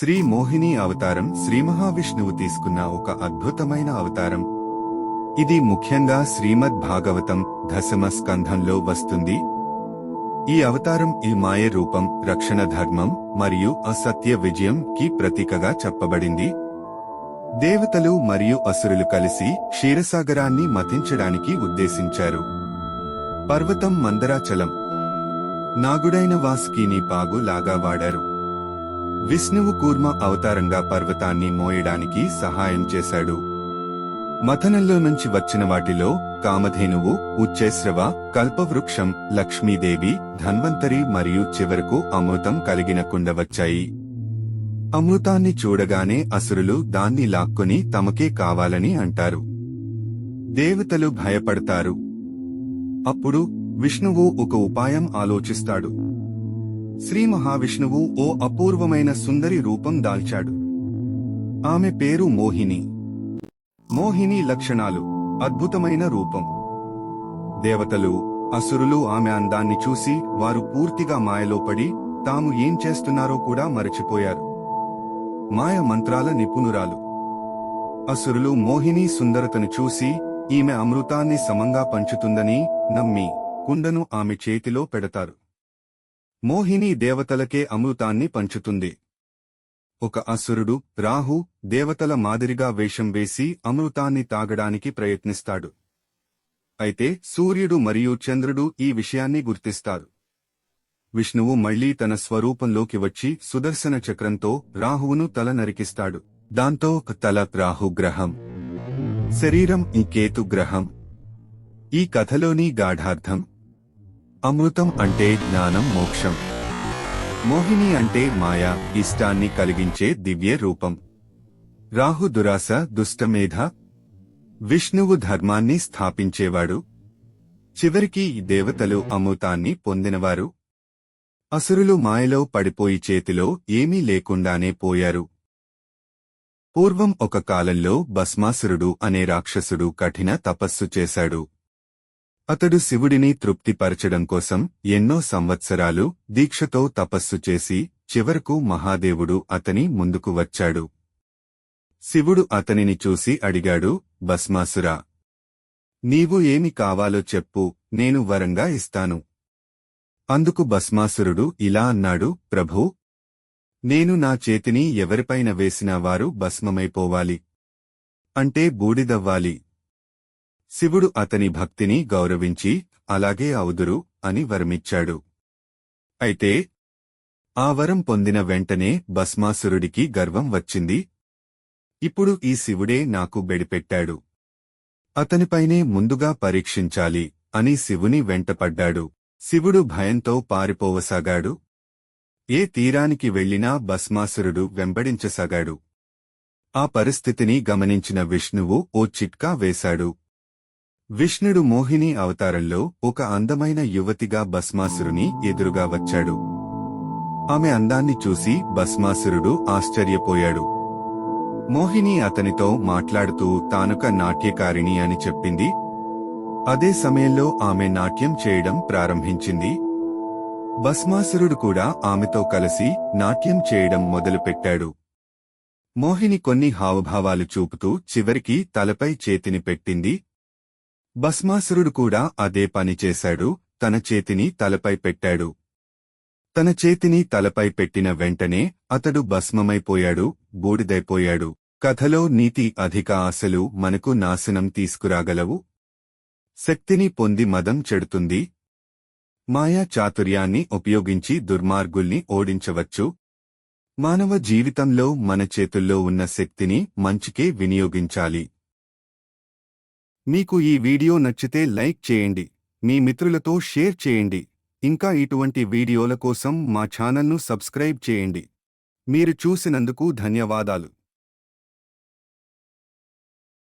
శ్రీ మోహిని అవతారం శ్రీ మహావిష్ణువు తీసుకున్న ఒక అద్భుతమైన అవతారం. ఇది ముఖ్యంగా శ్రీమద్ భాగవతం దశమ స్కంధంలో వస్తుంది. ఈ అవతారం ఈ మాయ రూపం రక్షణ ధర్మం మరియు అసత్య విజయం కి ప్రతీకగా చెప్పబడింది. దేవతలు మరియు అసురులు కలిసి క్షీరసాగరాన్ని మతించడానికి ఉద్దేశించారు. పర్వతం మందరాచలం. నాగుడైన వాసుకీని పాగు లాగా వాడారు. విష్ణువు కూర్మ అవతారంగా పర్వతాన్ని మోయడానికి సహాయం చేశాడు. మథనంలో నుంచి వచ్చిన వాటిలో కామధేనువు ఉచ్చేశ్రవ కల్పవృక్షం లక్ష్మీదేవి ధన్వంతరి మరియు చివరకు అమృతం కలిగిన కుండ వచ్చాయి. అమృతాన్ని చూడగానే అసురులు దాన్ని లాక్కొని తమకే కావాలని అంటారు. దేవతలు భయపడతారు. అప్పుడు విష్ణువు ఒక ఉపాయం ఆలోచిస్తాడు. శ్రీ మహావిష్ణువు ఓ అపూర్వమైన సుందరి రూపం దాల్చాడు. ఆమె పేరు మోహిని. మోహిని లక్షణాలు. అద్భుతమైన రూపం. దేవతలు అసురులు ఆమె అందాన్ని చూసి వారు పూర్తిగా మాయలో పడి తాము ఏం చేస్తున్నారో కూడా మరచిపోయారు. మాయ మంత్రాల నిపుణురాలు. అసురులు మోహిని సుందరతను చూసి ఈమె అమృతాన్ని సమంగా పంచుతుందని నమ్మి కుండను ఆమె చేతిలో పెడతారు. మోహిని దేవతలకే అమృతాన్ని పంచుతుంది. ఒక అసురుడు రాహు దేవతల మాదిరిగా వేషం వేసి అమృతాన్ని తాగడానికి ప్రయత్నిస్తాడు. అయితే సూర్యుడు మరియు చంద్రుడు ఈ విషయాన్ని గుర్తిస్తారు. విష్ణువు మళ్ళీ తన స్వరూపంలోకి వచ్చి సుదర్శన చక్రంతో రాహువును తల నరికిస్తాడు. దాంతో తల రాహు గ్రహం శరీరం ఈ కేతు గ్రహం. ఈ కథలోని గాఢార్థం అమృతం అంటే జ్ఞానం మోక్షం. మోహిని అంటే మాయ ఇష్టాన్ని కలిగించే దివ్య రూపం. రాహు దురాస దుష్టమేధ. విష్ణువు ధర్మాన్ని స్థాపించేవాడు. చివరికి దేవతలు అమృతాన్ని పొందినవారు. అసురులు మాయలో పడిపోయి చేతిలో ఏమీ లేకుండానే పోయారు. పూర్వం ఒక కాలంలో భస్మాసురుడు అనే రాక్షసుడు కఠిన తపస్సు చేశాడు. అతడు శివుడిని తృప్తిపరచడం కోసం ఎన్నో సంవత్సరాలు దీక్షతో తపస్సు చేసి చివరకు మహాదేవుడు అతని ముందుకు వచ్చాడు. శివుడు అతనిని చూసి అడిగాడు భస్మాసురా! నీవు ఏమి కావాలో చెప్పు నేను వరంగా ఇస్తాను. అందుకు భస్మాసురుడు ఇలా అన్నాడు ప్రభూ! నేను నా చేతిని ఎవరిపైన వేసినా వారు భస్మమైపోవాలి. అంటే బూడిదవ్వాలి. శివుడు అతని భక్తిని గౌరవించి అలాగే అవుదురు అని వరమిచ్చాడు. అయితే ఆ వరం పొందిన వెంటనే భస్మాసురుడికి గర్వం వచ్చింది. ఇప్పుడు ఈ శివుడే నాకు బెడిపెట్టాడు. అతనిపైనే ముందుగా పరీక్షించాలి అని శివుని వెంటపడ్డాడు. శివుడు భయంతో పారిపోవసాగాడు. ఏ తీరానికి వెళ్ళినా భస్మాసురుడు వెంబడించసాగాడు. ఆ పరిస్థితిని గమనించిన విష్ణువు ఓ చిట్కా వేశాడు. విష్ణుడు మోహిని అవతారంలో ఒక అందమైన యువతిగా భస్మాసురుని ఎదురుగా వచ్చాడు. ఆమె అందాన్ని చూసి భస్మాసురుడు ఆశ్చర్యపోయాడు. మోహిని అతనితో మాట్లాడుతూ తానుక నాట్యకారిణి అని చెప్పింది. అదే సమయంలో ఆమె నాట్యం చేయడం ప్రారంభించింది. భస్మాసురుడు కూడా ఆమెతో కలిసి నాట్యం చేయడం మొదలుపెట్టాడు. మోహిని కొన్ని హావభావాలు చూపుతూ చివరికి తలపై చేతిని పెట్టింది. భస్మాసురుడు కూడా అదే పని చేశాడు. తన చేతిని తలపై పెట్టాడు. తన చేతిని తలపై పెట్టిన వెంటనే అతడు భస్మమైపోయాడు బూడిదైపోయాడు. కథలో నీతి అధిక ఆశలు మనకు నాశనం తీసుకురాగలవు. శక్తిని పొంది మదం చెడుతుంది. మాయా చాతుర్యాన్ని ఉపయోగించి దుర్మార్గుల్ని ఓడించవచ్చు. మానవ జీవితంలో మన చేతుల్లో ఉన్న శక్తిని మంచికే వినియోగించాలి. మీకు ఈ వీడియో నచ్చితే లైక్ చేయండి మీ మిత్రులతో షేర్ చేయండి. ఇంకా ఇటువంటి వీడియోల కోసం మా ఛానల్ను సబ్స్క్రైబ్ చేయండి. మీరు చూసినందుకు ధన్యవాదాలు.